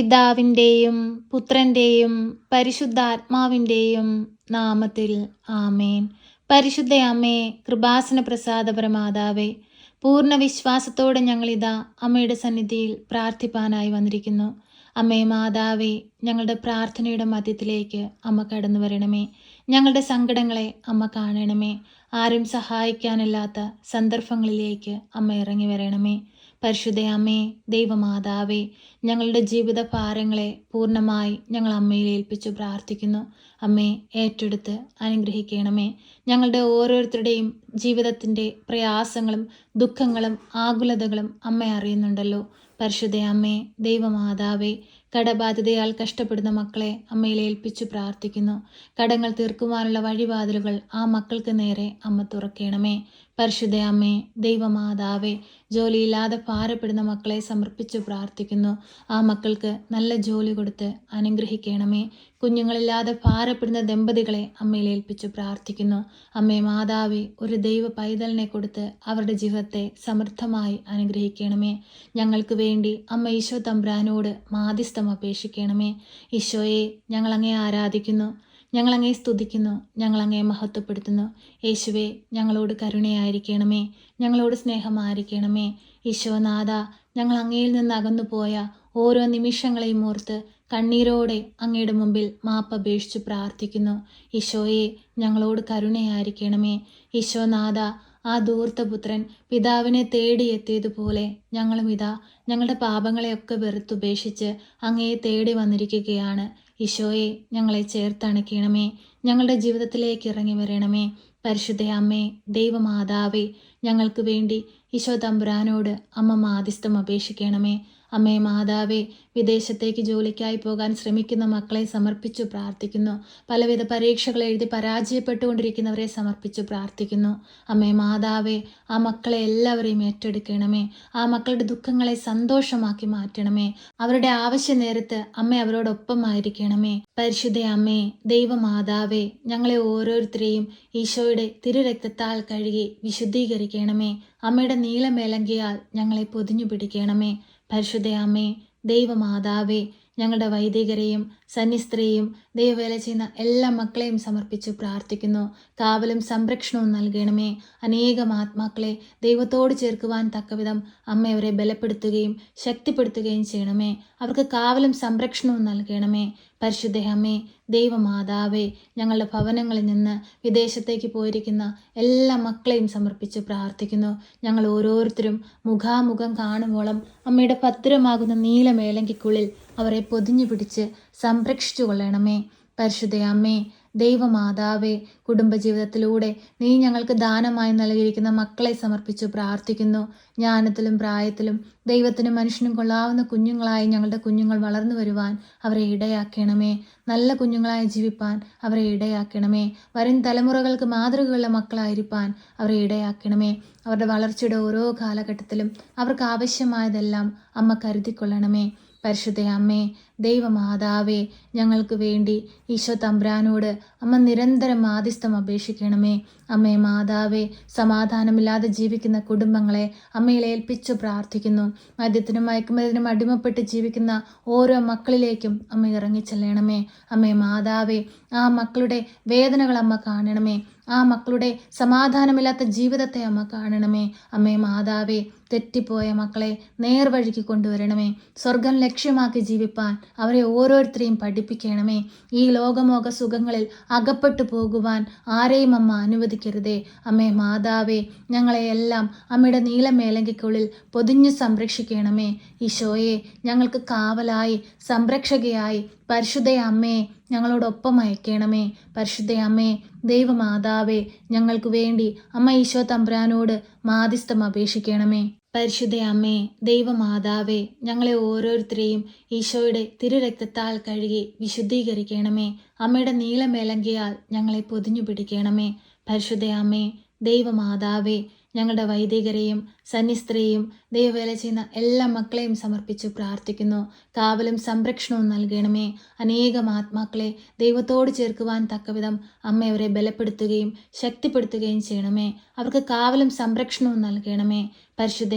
പിതാവിന്റെയും പുത്രന്റെയും പരിശുദ്ധാത്മാവിന്റെയും നാമത്തിൽ ആമേൻ. പരിശുദ്ധ അമ്മേ കൃപാസന പ്രസാദപരമാതാവേ പൂർണ വിശ്വാസത്തോടെ ഞങ്ങളിതാ അമ്മയുടെ സന്നിധിയിൽ പ്രാർത്ഥിപ്പാനായി വന്നിരിക്കുന്നു. അമ്മേ മാതാവേ ഞങ്ങളുടെ പ്രാർത്ഥനയുടെ മധ്യത്തിലേക്ക് അമ്മ കടന്നു വരണമേ. ഞങ്ങളുടെ സങ്കടങ്ങളെ അമ്മ കാണണമേ. ആരും സഹായിക്കാനില്ലാത്ത സന്ദർഭങ്ങളിലേക്ക് അമ്മ ഇറങ്ങി വരണമേ. പരിശുദ്ധ അമ്മേ ദൈവമാതാവേ ഞങ്ങളുടെ ജീവിത ഭാരങ്ങളെ പൂർണമായി ഞങ്ങൾ അമ്മയിൽ ഏൽപ്പിച്ചു പ്രാർത്ഥിക്കുന്നു. അമ്മേ ഏറ്റെടുത്ത് അനുഗ്രഹിക്കണമേ. ഞങ്ങളുടെ ഓരോരുത്തരുടെയും ജീവിതത്തിന്റെ പ്രയാസങ്ങളും ദുഃഖങ്ങളും ആകുലതകളും അമ്മ അറിയുന്നുണ്ടല്ലോ. പരിശുദ്ധ അമ്മേ ദൈവമാതാവേ കടബാധ്യതയാൽ കഷ്ടപ്പെടുന്ന മക്കളെ അമ്മയിൽ ഏൽപ്പിച്ചു പ്രാർത്ഥിക്കുന്നു. കടങ്ങൾ തീർക്കുവാനുള്ള വഴിവാതിലുകൾ ആ മക്കൾക്ക് നേരെ അമ്മ തുറക്കണമേ. പരിശുദ്ധ അമ്മേ ദൈവമാതാവേ ജോലിയില്ലാതെ ഭാരപ്പെടുന്ന മക്കളെ സമർപ്പിച്ചു പ്രാർത്ഥിക്കുന്നു. ആ മക്കൾക്ക് നല്ല ജോലി കൊടുത്ത് അനുഗ്രഹിക്കണമേ. കുഞ്ഞുങ്ങളില്ലാതെ ഭാരപ്പെടുന്ന ദമ്പതികളെ അമ്മയിൽ ഏൽപ്പിച്ചു പ്രാർത്ഥിക്കുന്നു. അമ്മേ മാതാവേ ഒരു ദൈവ പൈതലിനെ കൊടുത്ത് അവരുടെ ജീവിതത്തെ സമൃദ്ധമായി അനുഗ്രഹിക്കണമേ. ഞങ്ങൾക്ക് വേണ്ടി അമ്മ ഈശോ തമ്പ്രാനോട് മാധ്യസ്ഥം അപേക്ഷിക്കണമേ. ഈശോയെ ഞങ്ങളങ്ങെ ആരാധിക്കുന്നു. ഞങ്ങളങ്ങേ സ്തുതിക്കുന്നു ഞങ്ങളങ്ങേ മഹത്വപ്പെടുത്തുന്നു. യേശുവെ ഞങ്ങളോട് കരുണയായിരിക്കണമേ ഞങ്ങളോട് സ്നേഹമായിരിക്കണമേ. ഈശോനാഥ ഞങ്ങൾ അങ്ങയിൽ നിന്ന് അകന്നു പോയ ഓരോ നിമിഷങ്ങളെയും ഓർത്ത് കണ്ണീരോടെ അങ്ങയുടെ മുമ്പിൽ മാപ്പപേക്ഷിച്ച് പ്രാർത്ഥിക്കുന്നു. ഈശോയെ ഞങ്ങളോട് കരുണയായിരിക്കണമേ. ഈശോനാഥ ആ ധൂർത്തപുത്രൻ പിതാവിനെ തേടിയെത്തിയതുപോലെ ഞങ്ങളും ഇതാ ഞങ്ങളുടെ പാപങ്ങളെയൊക്കെ വെറുത്തുപേക്ഷിച്ച് അങ്ങയെ തേടി വന്നിരിക്കുകയാണ്. ഈശോയെ ഞങ്ങളെ ചേർത്തണക്കണമേ ഞങ്ങളുടെ ജീവിതത്തിലേക്ക് ഇറങ്ങി വരണമേ. പരിശുദ്ധ അമ്മേ ദൈവമാതാവേ ഞങ്ങൾക്ക് വേണ്ടി ഈശോ തമ്പുരാനോട് അമ്മ മാധ്യസ്ഥം അപേക്ഷിക്കണമേ. അമ്മേ മാതാവേ വിദേശത്തേക്ക് ജോലിക്കായി പോകാൻ ശ്രമിക്കുന്ന മക്കളെ സമർപ്പിച്ചു പ്രാർത്ഥിക്കുന്നു. പലവിധ പരീക്ഷകൾ എഴുതി പരാജയപ്പെട്ടുകൊണ്ടിരിക്കുന്നവരെ സമർപ്പിച്ചു പ്രാർത്ഥിക്കുന്നു. അമ്മേ മാതാവേ ആ മക്കളെ എല്ലാവരെയും ഏറ്റെടുക്കണമേ. ആ മക്കളുടെ ദുഃഖങ്ങളെ സന്തോഷമാക്കി മാറ്റണമേ. അവരുടെ ആവശ്യ നേരത്ത് അമ്മ അവരോടൊപ്പമായിരിക്കണമേ. പരിശുദ്ധ അമ്മേ ദൈവമാതാവേ ഞങ്ങളെ ഓരോരുത്തരെയും ഈശോയുടെ തിരുരക്തത്താൽ കഴുകി വിശുദ്ധീകരിക്കണമേ. അമ്മയുടെ നീളമേലങ്കിയാൽ ഞങ്ങളെ പൊതിഞ്ഞു പിടിക്കണമേ. പരിശുദ്ധ ദൈവമാതാവേ ഞങ്ങളുടെ വൈദികരെയും സന്യസ്ത്രീയും ദൈവവേല ചെയ്യുന്ന എല്ലാ മക്കളെയും സമർപ്പിച്ച് പ്രാർത്ഥിക്കുന്നു. കാവലും സംരക്ഷണവും നൽകണമേ. അനേകം ആത്മാക്കളെ ദൈവത്തോട് ചേർക്കുവാൻ തക്കവിധം അമ്മ അവരെ ബലപ്പെടുത്തുകയും ശക്തിപ്പെടുത്തുകയും ചെയ്യണമേ. അവർക്ക് കാവലും സംരക്ഷണവും നൽകണമേ. പരിശുദ്ധ ദൈവമാതാവേ ഞങ്ങളുടെ ഭവനങ്ങളിൽ നിന്ന് വിദേശത്തേക്ക് പോയിരിക്കുന്ന എല്ലാ മക്കളെയും സമർപ്പിച്ച് പ്രാർത്ഥിക്കുന്നു. ഞങ്ങൾ ഓരോരുത്തരും മുഖാമുഖം കാണുമ്പോളം അമ്മയുടെ പത്രമാകുന്ന നീലമേലങ്കിക്കുള്ളിൽ അവരെ പൊതിഞ്ഞു പിടിച്ച് സംരക്ഷിച്ചു കൊള്ളണമേ പരിശുദ്ധ അമ്മേ ദൈവമാതാവേ കുടുംബജീവിതത്തിലൂടെ നീ ഞങ്ങൾക്ക് ദാനമായി നൽകിയിരിക്കുന്ന മക്കളെ സമർപ്പിച്ചു പ്രാർത്ഥിക്കുന്നു. ജ്ഞാനത്തിലും പ്രായത്തിലും ദൈവത്തിനും മനുഷ്യനും കൊള്ളാവുന്ന കുഞ്ഞുങ്ങളായി ഞങ്ങളുടെ കുഞ്ഞുങ്ങൾ വളർന്നു വരുവാൻ അവരെ ഇടയാക്കണമേ. നല്ല കുഞ്ഞുങ്ങളായി ജീവിപ്പാൻ അവരെ ഇടയാക്കണമേ. വരും തലമുറകൾക്ക് മാതൃകയുള്ള മക്കളായിരിക്കാൻ അവരെ ഇടയാക്കണമേ. അവരുടെ വളർച്ചയുടെ ഓരോ കാലഘട്ടത്തിലും അവർക്ക് ആവശ്യമായതെല്ലാം അമ്മ കരുതിക്കൊള്ളണമേ. പരിശുദ്ധ അമ്മേ ദൈവമാതാവേ ഞങ്ങൾക്ക് വേണ്ടി ഈശോ തമ്പ്രാനോട് അമ്മ നിരന്തരം ആദിസ്ഥം അപേക്ഷിക്കണമേ. അമ്മേ മാതാവേ സമാധാനമില്ലാതെ ജീവിക്കുന്ന കുടുംബങ്ങളെ അമ്മയിൽ ഏൽപ്പിച്ചു പ്രാർത്ഥിക്കുന്നു. മദ്യത്തിനും മയക്കുമരുന്നിനും അടിമപ്പെട്ട് ജീവിക്കുന്ന ഓരോ മക്കളിലേക്കും അമ്മ ഇറങ്ങിച്ചെല്ലണമേ. അമ്മേ മാതാവേ ആ മക്കളുടെ വേദനകൾ അമ്മ കാണണമേ. ആ മക്കളുടെ സമാധാനമില്ലാത്ത ജീവിതത്തെ അമ്മ കാണണമേ. അമ്മേ മാതാവേ തെറ്റിപ്പോയ മക്കളെ നേർവഴിക്ക് കൊണ്ടുവരണമേ. സ്വർഗം ലക്ഷ്യമാക്കി ജീവിപ്പാൻ അവരെ ഓരോരുത്തരെയും പഠിപ്പിക്കണമേ. ഈ ലോകമോക സുഖങ്ങളിൽ അകപ്പെട്ടു പോകുവാൻ ആരെയും അമ്മ അനുവദിക്കരുതേ അമ്മേ മാതാവേ ഞങ്ങളെയെല്ലാം അമ്മയുടെ നീലമേലങ്കിക്കുള്ളിൽ പൊതിഞ്ഞു സംരക്ഷിക്കണമേ. ഈശോയെ ഞങ്ങൾക്ക് കാവലായി സംരക്ഷകയായി പരിശുദ്ധ അമ്മേ ഞങ്ങളോടൊപ്പം അയക്കണമേ. പരിശുദ്ധ അമ്മേ ദൈവമാതാവേ ഞങ്ങൾക്ക് വേണ്ടി അമ്മ ഈശോ തമ്പ്രാനോട് മാധ്യസ്ഥം അപേക്ഷിക്കണമേ. പരിശുദ്ധ അമ്മേ ദൈവമാതാവേ ഞങ്ങളെ ഓരോരുത്തരെയും ഈശോയുടെ തിരുരക്തത്താൽ കഴുകി വിശുദ്ധീകരിക്കണമേ. അമ്മയുടെ നീലമേലങ്കിയാൽ ഞങ്ങളെ പൊതിഞ്ഞു പിടിക്കണമേ. പരിശുദ്ധ അമ്മേ ദൈവമാതാവേ ഞങ്ങളുടെ വൈദികരെയും സന്നിസ്ത്രീയും ദൈവവേല ചെയ്യുന്ന എല്ലാ മക്കളെയും സമർപ്പിച്ചു പ്രാർത്ഥിക്കുന്നു. കാവലും സംരക്ഷണവും നൽകണമേ. അനേകം ആത്മാക്കളെ ദൈവത്തോട് ചേർക്കുവാൻ തക്കവിധം അമ്മ ബലപ്പെടുത്തുകയും ശക്തിപ്പെടുത്തുകയും ചെയ്യണമേ. അവർക്ക് കാവലും സംരക്ഷണവും നൽകണമേ. പരിശുദ്ധ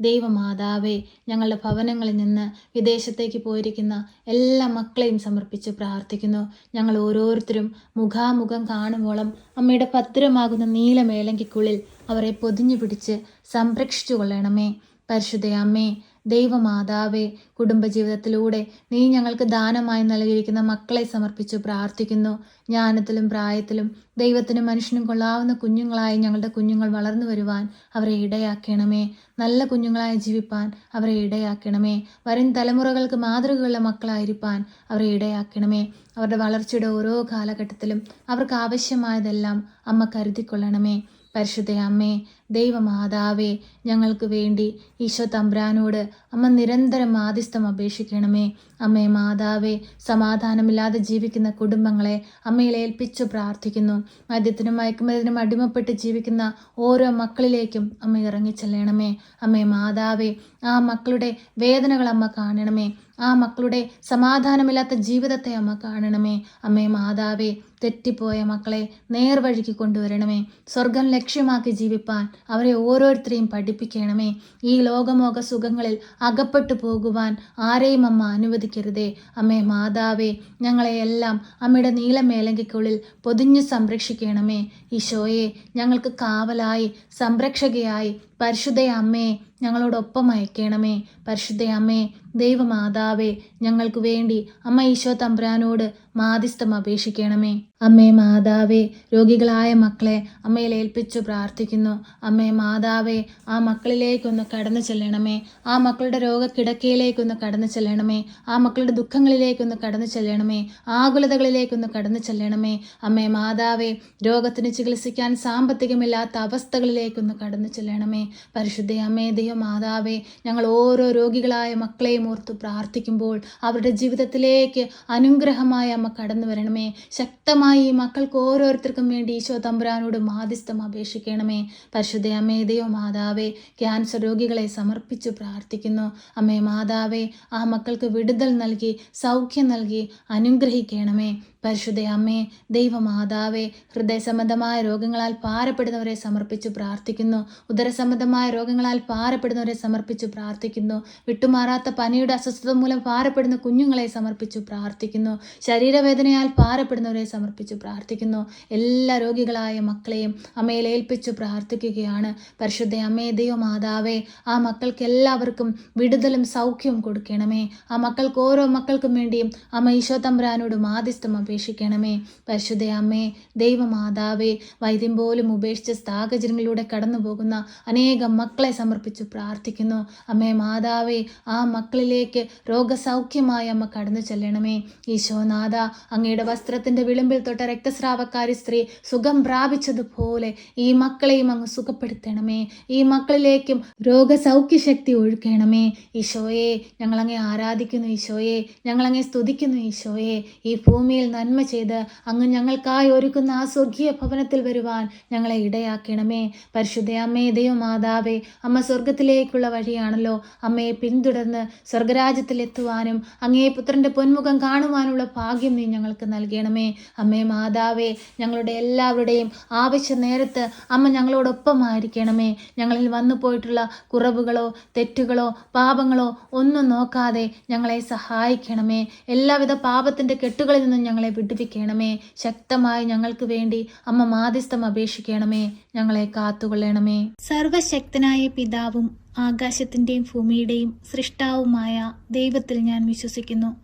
ദൈവമാതാവേ ഞങ്ങളുടെ ഭവനങ്ങളിൽ നിന്ന് വിദേശത്തേക്ക് പോയിരിക്കുന്ന എല്ലാ മക്കളെയും സമർപ്പിച്ച് പ്രാർത്ഥിക്കുന്നു. ഞങ്ങൾ ഓരോരുത്തരും മുഖാമുഖം കാണുമ്പോളം അമ്മയുടെ ഭദ്രമാകുന്ന നീലമേലങ്കിക്കുള്ളിൽ അവരെ പൊതിഞ്ഞു പിടിച്ച് സംരക്ഷിച്ചു കൊള്ളണമേ. പരിശുദ്ധ അമ്മേ ദൈവമാതാവേ കുടുംബജീവിതത്തിലൂടെ നീ ഞങ്ങൾക്ക് ദാനമായി നൽകിയിരിക്കുന്ന മക്കളെ സമർപ്പിച്ചു പ്രാർത്ഥിക്കുന്നു. ജ്ഞാനത്തിലും പ്രായത്തിലും ദൈവത്തിനും മനുഷ്യനും കൊള്ളാവുന്ന കുഞ്ഞുങ്ങളായി ഞങ്ങളുടെ കുഞ്ഞുങ്ങൾ വളർന്നു വരുവാൻ അവരെ ഇടയാക്കണമേ. നല്ല കുഞ്ഞുങ്ങളായി ജീവിപ്പാൻ അവരെ ഇടയാക്കണമേ. വരും തലമുറകൾക്ക് മാതൃകയുള്ള മക്കളായിരിക്കാൻ അവരെ ഇടയാക്കണമേ. അവരുടെ വളർച്ചയുടെ ഓരോ കാലഘട്ടത്തിലും അവർക്ക് ആവശ്യമായതെല്ലാം അമ്മ കരുതിക്കൊള്ളണമേ. പരിശുദ്ധ അമ്മേ ദൈവമാതാവേ ഞങ്ങൾക്ക് വേണ്ടി ഈശോ തമ്പ്രാനോട് അമ്മ നിരന്തരം ആദിസ്ഥം അപേക്ഷിക്കണമേ. അമ്മേ മാതാവേ സമാധാനമില്ലാതെ ജീവിക്കുന്ന കുടുംബങ്ങളെ അമ്മയിൽ ഏൽപ്പിച്ചു പ്രാർത്ഥിക്കുന്നു. മദ്യത്തിനും മയക്കുമരുന്നിനും അടിമപ്പെട്ട് ജീവിക്കുന്ന ഓരോ മക്കളിലേക്കും അമ്മ ഇറങ്ങിച്ചെല്ലണമേ. അമ്മേ മാതാവേ ആ മക്കളുടെ വേദനകൾ അമ്മ കാണണമേ. ആ മക്കളുടെ സമാധാനമില്ലാത്ത ജീവിതത്തെ അമ്മ കാണണമേ. അമ്മേ മാതാവേ തെറ്റിപ്പോയ മക്കളെ നേർവഴിക്ക് കൊണ്ടുവരണമേ. സ്വർഗം ലക്ഷ്യമാക്കി ജീവിപ്പാൻ അവരെ ഓരോരുത്തരെയും പഠിപ്പിക്കണമേ. ഈ ലോകമോക സുഖങ്ങളിൽ അകപ്പെട്ടു പോകുവാൻ ആരെയും അമ്മ അനുവദിക്കരുതേ. അമ്മേ മാതാവേ ഞങ്ങളെയെല്ലാം അമ്മയുടെ നീലമേലങ്കിക്കുള്ളിൽ പൊതിഞ്ഞു സംരക്ഷിക്കണമേ. ഈശോയെ ഞങ്ങൾക്ക് കാവലായി സംരക്ഷകയായി പരിശുദ്ധ അമ്മേ ഞങ്ങളോടൊപ്പം അയക്കണമേ. പരിശുദ്ധ അമ്മേ ദൈവമാതാവേ ഞങ്ങൾക്ക് വേണ്ടി അമ്മ ഈശോ തമ്പ്രാനോട് മാധ്യസ്ഥം അപേക്ഷിക്കണമേ. അമ്മേ മാതാവേ രോഗികളായ മക്കളെ അമ്മയിൽ ഏൽപ്പിച്ചു പ്രാർത്ഥിക്കുന്നു. അമ്മേ മാതാവേ ആ മക്കളിലേക്കൊന്ന് കടന്നു ചെല്ലണമേ. ആ മക്കളുടെ രോഗക്കിടക്കയിലേക്കൊന്ന് കടന്നു ചെല്ലണമേ. ആ മക്കളുടെ ദുഃഖങ്ങളിലേക്കൊന്ന് കടന്നു ചെല്ലണമേ. ആകുലതകളിലേക്കൊന്ന് കടന്നു ചെല്ലണമേ. അമ്മേ മാതാവേ രോഗത്തിന് ചികിത്സിക്കാൻ സാമ്പത്തികമില്ലാത്ത അവസ്ഥകളിലേക്കൊന്ന് കടന്നു ചെല്ലണമേ. പരിശുദ്ധ അമ്മേ ദൈവം മാതാവേ ഞങ്ങൾ ഓരോ രോഗികളായ മക്കളെയും ഓർത്ത് പ്രാർത്ഥിക്കുമ്പോൾ അവരുടെ ജീവിതത്തിലേക്ക് അനുഗ്രഹമായ അമ്മ കടന്നു വരണമേ. ശക്തമായി മക്കൾക്ക് ഓരോരുത്തർക്കും വേണ്ടി ഈശോ തമ്പുരാനോട് മാധ്യസ്ഥം അപേക്ഷിക്കണമേ. പരിശുദ്ധ അമ്മേ മാതാവേ ക്യാൻസർ രോഗികളെ സമർപ്പിച്ചു പ്രാർത്ഥിക്കുന്നു. അമ്മേ മാതാവേ ആ മക്കൾക്ക് വിടുതൽ നൽകി സൗഖ്യം നൽകി അനുഗ്രഹിക്കണമേ. പരിശുദ്ധ അമ്മേ ദൈവമാതാവേ ഹൃദയ സംബന്ധമായ രോഗങ്ങളാൽ പാരപ്പെടുന്നവരെ സമർപ്പിച്ചു പ്രാർത്ഥിക്കുന്നു. ഉദരസംബന്ധമായ രോഗങ്ങളാൽ പാരപ്പെടുന്നവരെ സമർപ്പിച്ചു പ്രാർത്ഥിക്കുന്നു. വിട്ടുമാറാത്ത പനിയുടെ അസ്വസ്ഥത മൂലം പാരപ്പെടുന്ന കുഞ്ഞുങ്ങളെ സമർപ്പിച്ചു പ്രാർത്ഥിക്കുന്നു. ശരീരവേദനയാൽ പാരപ്പെടുന്നവരെ സമർപ്പിച്ച് പ്രാർത്ഥിക്കുന്നു. എല്ലാ രോഗികളായ മക്കളെയും അമ്മയിൽ ഏൽപ്പിച്ചു പ്രാർത്ഥിക്കുകയാണ്. പരിശുദ്ധ അമ്മേ ദൈവമാതാവേ ആ മക്കൾക്ക് എല്ലാവർക്കും വിടുതലും സൗഖ്യവും കൊടുക്കണമേ. ആ മക്കൾക്ക് ഓരോ മക്കൾക്കും വേണ്ടിയും അമ്മ ഈശോ തമ്പുരാനോട് മാധ്യസ്ഥം അപേക്ഷിക്കണമേ. പരിശുദ്ധ അമ്മേ ദൈവ മാതാവേ വൈദ്യം പോലും ഉപേക്ഷിച്ച സാഹചര്യങ്ങളിലൂടെ കടന്നു പോകുന്ന അനേകം മക്കളെ സമർപ്പിച്ച് പ്രാർത്ഥിക്കുന്നു. അമ്മേ മാതാവേ ആ മക്കളിലേക്ക് രോഗസൗഖ്യമായി അമ്മ കടന്നു ചെല്ലണമേ. ഈശോനാഥ അങ്ങയുടെ വസ്ത്രത്തിന്റെ വിളിമ്പിൽ തൊട്ട രക്തസ്രാവക്കാരി സ്ത്രീ സുഖം പ്രാപിച്ചതുപോലെ ഈ മക്കളെയും അങ്ങ് സുഖപ്പെടുത്തണമേ. ഈ മക്കളിലേക്കും രോഗസൗഖ്യശക്തി ഒഴുക്കണമേ. ഈശോയെ ഞങ്ങളങ്ങെ ആരാധിക്കുന്നു ഈശോയെ. ഞങ്ങളങ്ങെ സ്തുതിക്കുന്നു ഈശോയെ. ഈ ഭൂമിയിൽ നന്മ ചെയ്ത് അങ്ങ് ഞങ്ങൾക്കായി ഒരുക്കുന്ന ആ സ്വർഗീയ ഭവനത്തിൽ വരുവാൻ ഞങ്ങളെ ഇടയാക്കണമേ. പരിശുദ്ധ അമ്മേ ദൈവമാതാവേ അമ്മ സ്വർഗത്തിലേക്കുള്ള വഴിയാണല്ലോ. അമ്മയെ പിന്തുടർന്ന് സ്വർഗരാജ്യത്തിലെത്തുവാനും അങ്ങേ പുത്രന്റെ പൊന്മുഖം കാണുവാനുള്ള ഭാഗ്യം നീ ഞങ്ങൾക്ക് നൽകണമേ. അമ്മേ മാതാവേ ഞങ്ങളുടെ എല്ലാവരുടെയും ആവശ്യ നേരത്ത് അമ്മ ഞങ്ങളോടൊപ്പമായിരിക്കണമേ. ഞങ്ങളിൽ വന്നു പോയിട്ടുള്ള കുറവുകളോ തെറ്റുകളോ പാപങ്ങളോ ഒന്നും നോക്കാതെ ഞങ്ങളെ സഹായിക്കണമേ. എല്ലാവിധ പാപത്തിന്റെ കെട്ടുകളിൽ നിന്നും ഞങ്ങളെ വിടുവിക്കണമേ. ശക്തമായി ഞങ്ങൾക്ക് വേണ്ടി അമ്മ മാധ്യസ്ഥം അപേക്ഷിക്കണമേ. ഞങ്ങളെ കാത്തുകൊള്ളണമേ. സർവശക്തനായ പിതാവും ആകാശത്തിന്റെയും ഭൂമിയുടെയും സൃഷ്ടാവുമായ ദൈവത്തിൽ ഞാൻ വിശ്വസിക്കുന്നു.